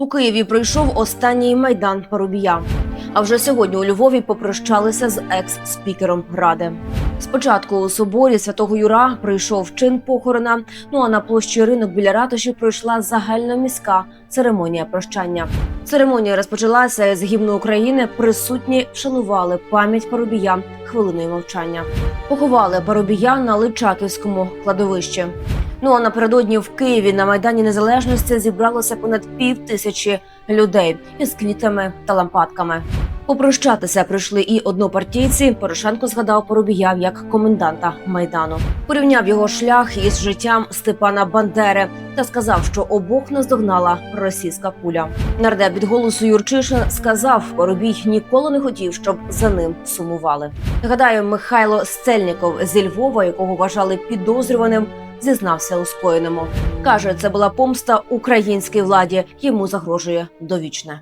У Києві пройшов останній майдан Парубія. А вже сьогодні у Львові попрощалися з екс-спікером ради. Спочатку у соборі святого Юра прийшов чин похорона. Ну а на площі ринок біля ратуші пройшла загальноміська церемонія прощання. Церемонія розпочалася з гімну України. Присутні вшанували пам'ять Парубія хвилиною мовчання. Поховали Парубія на Личаківському кладовищі. Ну а напередодні в Києві на майдані Незалежності зібралося понад пів тисячі людей із квітами та лампадками. Попрощатися прийшли і однопартійці. Порошенко згадав Поробія як коменданта майдану. Порівняв його шлях із життям Степана Бандери та сказав, що обох наздогнала російська куля. Нардеп від голосу Юрчишин сказав, Поробій ніколи не хотів, щоб за ним сумували. Нагадаю, Михайло Стельніков зі Львова, якого вважали підозрюваним, зізнався у скоєному. каже, це була помста українській владі. Йому загрожує довічне.